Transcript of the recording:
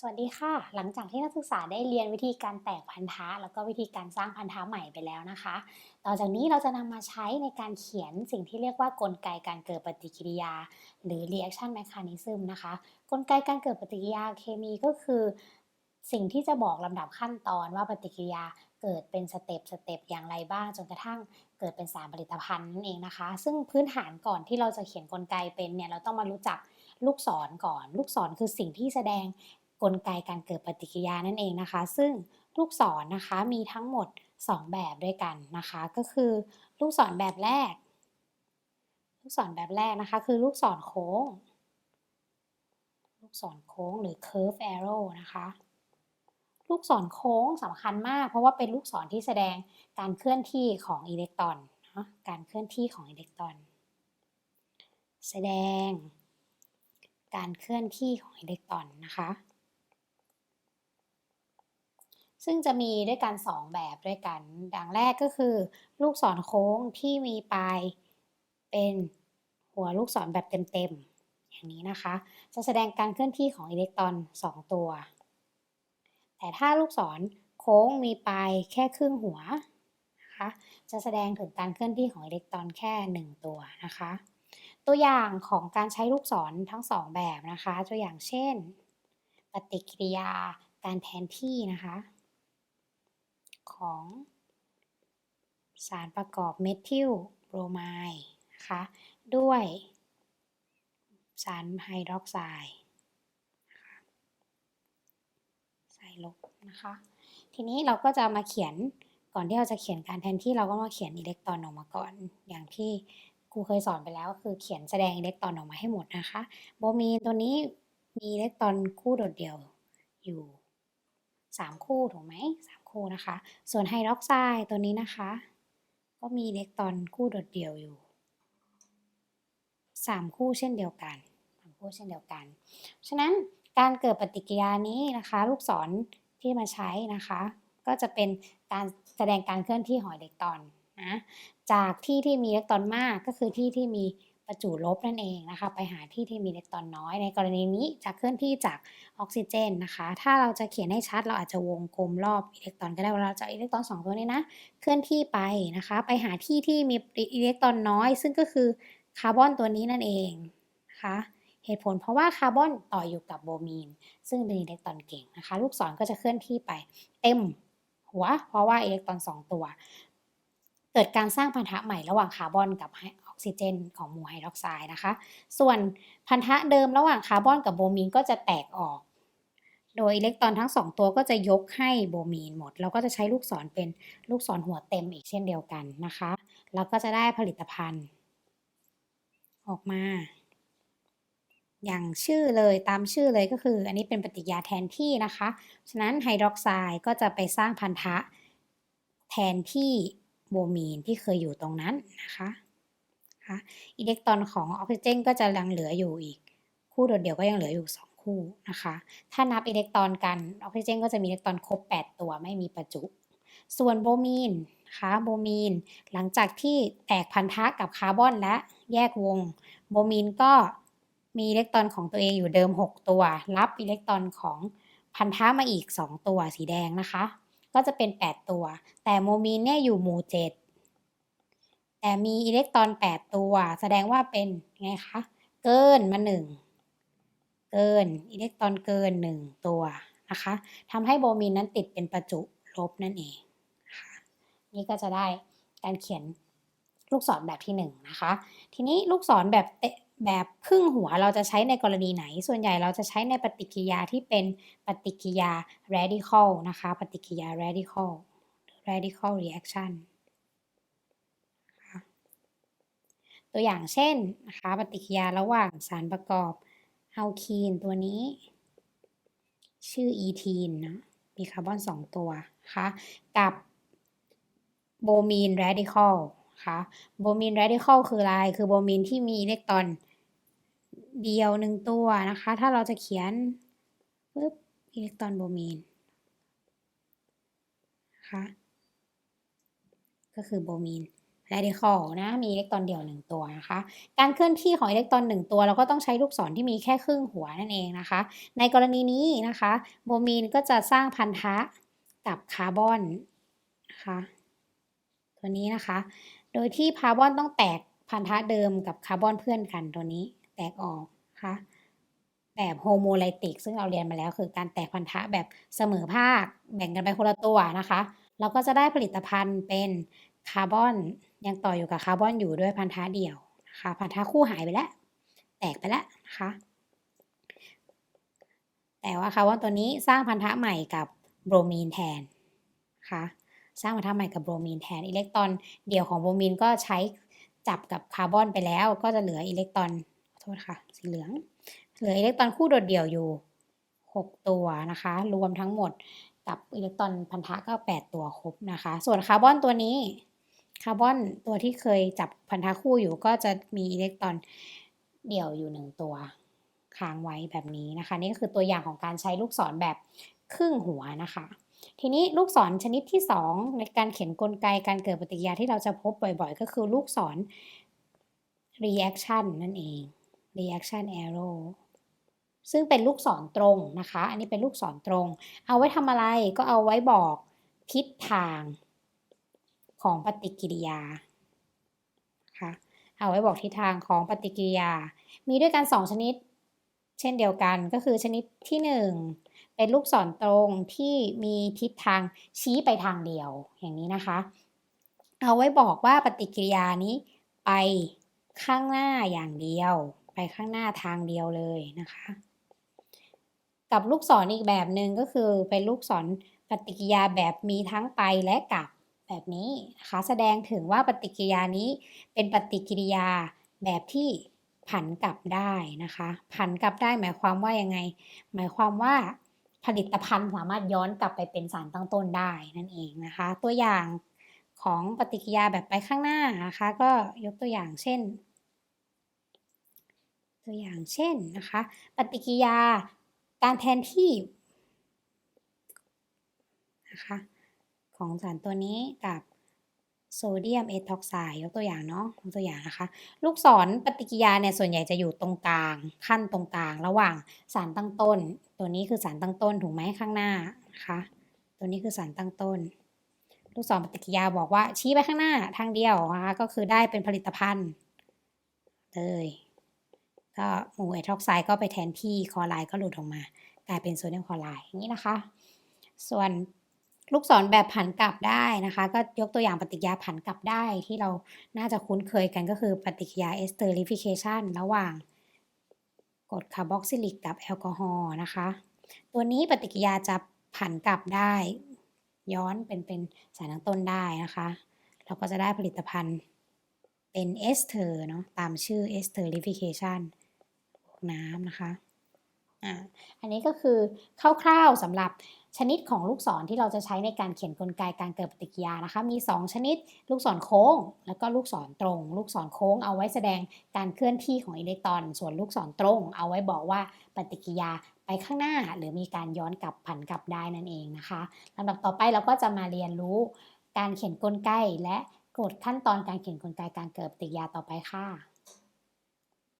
สวัสดีค่ะ หลังจากที่นักศึกษาได้เรียนวิธีการแตกพันธะ แล้วก็วิธีการสร้างพันธะใหม่ไปแล้วนะคะ ต่อจากนี้เราจะนำมาใช้ในการเขียนสิ่งที่เรียกว่ากลไกการเกิดปฏิกิริยา หรือ reaction mechanism นะคะ กลไกการเกิดปฏิกิริยาเคมีก็คือ สิ่งที่จะบอกลำดับขั้นตอนว่าปฏิกิริยาเกิดเป็นสเต็ปสเต็ปอย่างไรบ้าง จนกระทั่งเกิดเป็นสารผลิตภัณฑ์นั่นเองนะคะ ซึ่งพื้นฐานก่อนที่เราจะเขียนกลไกเป็นเนี่ยเราต้องมารู้จักลูกศรก่อน ลูกศรคือสิ่งที่แสดง กลไกการเกิดปฏิกิริยานั่นเองนะคะ ซึ่งลูกศรนนะคะมีทั้งหมด 2 แบบด้วยกันนะคะ ก็คือลูกศรแบบแรก ลูกศรแบบแรกนะคะคือลูกศรโค้ง ลูกศรโค้งหรือ curve arrow นะคะลูกศรโค้งสำคัญมาก เพราะว่าเป็นลูกศรที่แสดงการเคลื่อนที่ของอิเล็กตรอนนะการเคลื่อนที่ของอิเล็กตรอน แสดง การเคลื่อนที่ของอิเล็กตรอนนะคะ ซึ่งจะมีด้วยกัน 2 แบบด้วยกัน ดังแรกก็คือ ลูกศรโค้งที่มีปลายเป็นหัวลูกศรแบบเต็มๆ อย่างนี้นะคะ จะแสดงการเคลื่อนที่ของอิเล็กตรอน 2 ตัว แต่ถ้าลูกศรโค้งมีปลายแค่ครึ่งหัวนะคะจะแสดงถึงการเคลื่อนที่ของอิเล็กตรอนแค่ 1 ตัวนะคะ ตัวอย่างของการใช้ลูกศรทั้ง 2 แบบนะคะ ตัวอย่างเช่น ปฏิกิริยาการแทนที่นะคะ ของสารประกอบเมทิลโบรไมด์นะคะด้วยสารไฮดรอกไซด์ใส่ลบนะคะ ทีนี้เราก็จะมาเขียนก่อนที่เราจะเขียนการแทนที่เราก็มาเขียนอิเล็กตรอนออกมาก่อน อย่างที่ครูเคยสอนไปแล้วก็คือเขียนแสดงอิเล็กตรอนออกมาให้หมดนะคะโบมีนตัวนี้มีอิเล็กตรอนคู่โดดเดี่ยวอยู่ 3 คู่ถูกไหม คู่นะคะ ส่วนไฮดรอกไซด์ตัวนี้นะคะ ก็มีอิเล็กตรอนคู่โดดเดี่ยวอยู่ 3 คู่เช่นเดียวกัน3คู่เช่นเดียวกัน ฉะนั้นการเกิดปฏิกิริยานี้นะคะ ลูกศรที่มาใช้นะคะ ก็จะเป็นการแสดงการเคลื่อนที่ของอิเล็กตรอนนะจากที่ที่มีอิเล็กตรอนมากก็คือที่ที่มี ประจุลบนั่นเองนะคะ ไปหาที่ที่มีอิเล็กตรอนน้อย ในกรณีนี้จะเคลื่อนที่จากออกซิเจนนะคะ ถ้าเราจะเขียนให้ชัดเราอาจจะวงกลมรอบอิเล็กตรอนก็ได้ว่าเราจะอิเล็กตรอน2ตัวนี้นะเคลื่อนที่ไปนะคะ ไปหาที่ที่มีอิเล็กตรอนน้อย ซึ่งก็คือคาร์บอนตัวนี้นั่นเองนะคะเหตุผลเพราะว่าคาร์บอนต่ออยู่กับโบมีน ซึ่งเป็นอิเล็กตรอนเก่งนะคะ ลูกศรก็จะเคลื่อนที่ไปเต็มหัว เพราะว่าอิเล็กตรอน 2 ตัว เกิดการสร้างพันธะใหม่ระหว่างคาร์บอนกับ อกซิเจน ของหมู่ไฮดรอกไซด์นะคะ ส่วนพันธะเดิมระหว่างคาร์บอนกับโบมีนก็จะแตกออก โดยอิเล็กตรอนทั้ง 2 ตัวก็จะยกให้โบมีนหมด เราก็จะใช้ลูกศรเป็นลูกศรหัวเต็มอีกเช่นเดียวกันนะคะ แล้วก็จะได้ผลิตภัณฑ์ ออกมา อย่างชื่อเลยตามชื่อเลยก็คือ อันนี้เป็นปฏิกิริยาแทนที่นะคะ ฉะนั้นไฮดรอกไซด์ก็จะไปสร้างพันธะแทนที่โบมีนที่เคยอยู่ตรงนั้นนะคะะคะอิเล็กตรอนของออกซิเจนก็จะยังเหลืออยู่อีก คู่โดดเดี่ยวก็ยังเหลืออยู่ 2 คู่นะคะ ถ้านับอิเล็กตรอนกันออกซิเจนก็จะมีอิเล็กตรอนครบ 8 ตัวไม่มีประจุ ส่วนโบมีนนะคะโบมีน หลังจากที่แตกพันธะกับคาร์บอนและแยกวง โบมีนก็มีอิเล็กตรอนของตัวเองอยู่เดิม 6 ตัว รับอิเล็กตรอนของพันธะมาอีก 2 ตัวสีแดงนะคะ ก็จะเป็น 8 ตัว แต่โมมีนเนี่ยอยู่หมู่ 7 แต่มีอิเล็กตรอน 8 ตัว แสดงว่าเป็นไงคะ เกินมา 1 เกินอิเล็กตรอนเกิน 1 ตัวนะคะทำให้โบมีนนั้นติดเป็นประจุลบนั่นเองค่ะนี่ก็จะได้การเขียนลูกศรแบบที่1นนะคะ ทีนี้ลูกศรแบบแบบครึ่งหัวเราจะใช้ในกรณีไหน ส่วนใหญ่เราจะใช้ในปฏิกิริยาที่เป็นปฏิกิริยา radical นะคะ ปฏิกิริยา radical radical reaction ตัวอย่างเช่นนะคะปฏิกิริยาระหว่างสารประกอบอัลคีนตัวนี้ ชื่ออีทีนนะมีคาร์บอน 2 ตัวคะกับโบมีนเรดิคอลค่ะโบมีนเรดิคอลคืออะไร คือโบมีนที่มีอิเล็กตรอนเดียวหนึ่งตัวนะคะ ถ้าเราจะเขียนปึ๊บอิเล็กตรอนโบมีนนะคะก็คือโบมีน radical นะมีอิเล็กตรอนเดี่ยวหนึ่งตัวนะคะ การเคลื่อนที่ของอิเล็กตรอนหนึ่งตัวเราก็ต้องใช้ลูกศรที่มีแค่ครึ่งหัวนั่นเองนะคะ ในกรณีนี้นะคะโบมีนก็จะสร้างพันธะกับคาร์บอนนะคะตัวนี้นะคะ โดยที่คาร์บอนต้องแตกพันธะเดิมกับคาร์บอนเพื่อนกันตัวนี้แตกออกนะคะแบบโฮโมไลติก ซึ่งเราเรียนมาแล้วคือการแตกพันธะแบบเสมอภาค แบ่งกันไปคนละตัวนะคะ เราก็จะได้ผลิตภัณฑ์เป็นคาร์บอน ยังต่ออยู่กับคาร์บอนอยู่ด้วยพันธะเดี่ยวนะคะพันธะคู่หายไปแล้ว แตกไปแล้วนะคะแต่ว่าคาร์บอนตัวนี้สร้างพันธะใหม่กับโบรมีนแทนนะคะสร้างพันธะใหม่กับโบรมีนแทนอิเล็กตรอนเดี่ยวของโบรมีนก็ใช้จับกับคาร์บอนไปแล้ว ก็จะเหลืออิเล็กตรอนขอโทษค่ะสีเหลือง เหลืออิเล็กตรอนคู่โดดเดี่ยวอยู่ 6 ตัวนะคะ รวมทั้งหมดกับอิเล็กตรอนพันธะก็ 8 ตัวครบนะคะ ส่วนคาร์บอนตัวนี้ คาร์บอนตัวที่เคยจับพันธะคู่อยู่ก็จะมีอิเล็กตรอนเดี่ยวอยู่1ตัวค้างไว้แบบนี้นะคะ นี่ก็คือตัวอย่างของการใช้ลูกศรแบบครึ่งหัวนะคะ ทีนี้ลูกศรชนิดที่ 2 ในการเขียนกลไกการเกิดปฏิกิริยาที่เราจะพบบ่อยๆ ก็คือลูกศร reaction นั่นเอง reaction arrow ซึ่งเป็นลูกศรตรงนะคะ อันนี้เป็นลูกศรตรง เอาไว้ทำอะไรก็เอาไว้บอกทิศทาง ของปฏิกิริยาค่ะเอาไว้บอกทิศทางของปฏิกิริยา มีด้วยกัน 2 ชนิด เช่นเดียวกันก็คือชนิดที่ 1 เป็นลูกศรตรงที่มีทิศทางชี้ไปทางเดียวอย่างนี้นะคะ เอาไว้บอกว่าปฏิกิริยานี้ไปข้างหน้าอย่างเดียว ไปข้างหน้าทางเดียวเลยนะคะ กับลูกศรออีกแบบหนึ่งก็คือเป็นลูกศรปฏิกิริยาแบบมีทั้งไปและกลับ แบบนี้นะคะแสดงถึงว่าปฏิกิริยานี้เป็นปฏิกิริยาแบบที่ผันกลับได้นะคะ ผันกลับได้หมายความว่ายังไง หมายความว่าผลิตภัณฑ์สามารถย้อนกลับไปเป็นสารตั้งต้นได้นั่นเองนะคะ ตัวอย่างของปฏิกิริยาแบบไปข้างหน้านะคะ ก็ยกตัวอย่างเช่น ตัวอย่างเช่นนะคะ ปฏิกิริยาการแทนที่นะคะ ของสารตัวนี้กับโซเดียมเอทอกไซด์ยกตัวอย่างเนาะยกตัวอย่างนะคะ ลูกศรปฏิกิยาเนี่ยส่วนใหญ่จะอยู่ตรงกลางขั้นตรงกลาง ระหว่างสารตั้งต้น ตัวนี้คือสารตั้งต้นถูกไหมข้างหน้านะคะตัวนี้คือสารตั้งต้น ลูกศรปฏิกิยาบอกว่าชี้ไปข้างหน้าทางเดียวนะคะก็คือได้เป็นผลิตภัณฑ์เลยก็หมู่เอทอกไซด์ก็ไปแทนที่คอไรด์ก็หลุดออกมา กลายเป็นโซเดียมคอไรด์อย่างนี้นะคะ ส่วน ลูกศรแบบผันกลับได้นะคะ ก็ยกตัวอย่างปฏิกิริยาผันกลับได้ที่เราน่าจะคุ้นเคยกันก็คือปฏิกิริยาเอสเตอริฟิเคชันระหว่างกรดคาร์บอกซิลิกกับแอลกอฮอล์นะคะ ตัวนี้ปฏิกิริยาจะผันกลับได้ ย้อนเป็นเป็นสารตั้งต้นได้นะคะ เราก็จะได้ผลิตภัณฑ์เป็นเอสเตอร์เนาะตามชื่อเอสเตอริฟิเคชันน้ำนะคะ อ่าอันนี้ก็คือคร่าวๆสำหรับชนิดของลูกศรที่เราจะใช้ในการเขียนกลไกการเกิดปฏิกิริยานะคะ มี 2 ชนิด ลูกศรโค้ง แล้วก็ลูกศรตรง ลูกศรโค้งเอาไว้แสดงการเคลื่อนที่ของอิเล็กตรอน ส่วนลูกศรตรง เอาไว้บอกว่าปฏิกิริยาไปข้างหน้า หรือมีการย้อนกลับผันกลับได้นั่นเองนะคะลำดับต่อไปเราก็จะมาเรียนรู้การเขียนกลไกและกฎขั้นตอนการเขียนกลไกการเกิดปฏิกิริยาต่อไปค่ะ